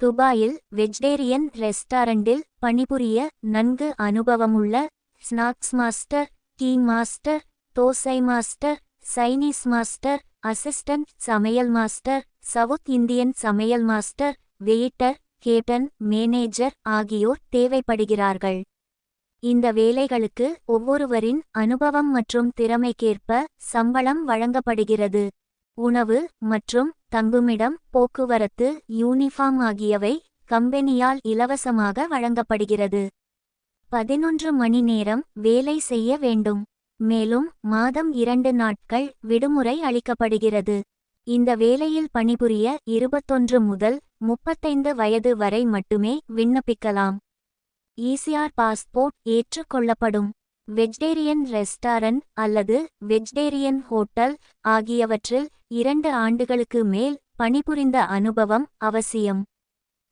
துபாயில் வெஜ்டேரியன் ரெஸ்டாரண்டில் பணிபுரிய நன்கு அனுபவமுள்ள snacks master tea master dosa master Chinese master assistant சமையல் மாஸ்டர் சவுத் இந்தியன் சமையல் மாஸ்டர் வெயிட்டர் கேட்டன் மேனேஜர் ஆகியோர் தேவைப்படுகிறார்கள். இந்த வேலைகளுக்கு ஒவ்வொருவரின் அனுபவம் மற்றும் திறமைக்கேற்ப சம்பளம் வழங்கப்படுகிறது. உணவு மற்றும் தங்குமிடம் போக்குவரத்து யூனிஃபார்ம் ஆகியவை கம்பெனியால் இலவசமாக வழங்கப்படுகிறது. பதினொன்று மணி நேரம் வேலை செய்ய வேண்டும். மேலும் மாதம் இரண்டு நாட்கள் விடுமுறை அளிக்கப்படுகிறது. இந்த வேலையில் பணிபுரிய இருபத்தொன்று முதல் முப்பத்தைந்து வயது வரை மட்டுமே விண்ணப்பிக்கலாம். ஈசிஆர் பாஸ்போர்ட் ஏற்றுக்கொள்ளப்படும். வெஜ்டேரியன் ரெஸ்டாரண்ட் அல்லது வெஜ்டேரியன் ஹோட்டல் ஆகியவற்றில் இரண்டு ஆண்டுகளுக்கு மேல் பணிபுரிந்த அனுபவம் அவசியம்.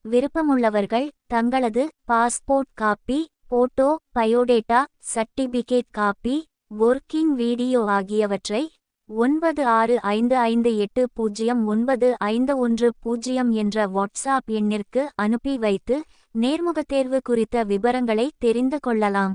விருப்பமுள்ளவர்கள் தங்களது passport copy photo biodata certificate copy working video ஆகியவற்றை ஒன்பது ஆறு ஐந்து ஐந்து எட்டு பூஜ்ஜியம் ஒன்பது ஐந்து ஒன்று பூஜ்ஜியம் என்ற வாட்ஸ்ஆப் எண்ணிற்கு அனுப்பி வைத்து நேர்முகத் தேர்வு குறித்த விவரங்களை தெரிந்து கொள்ளலாம்.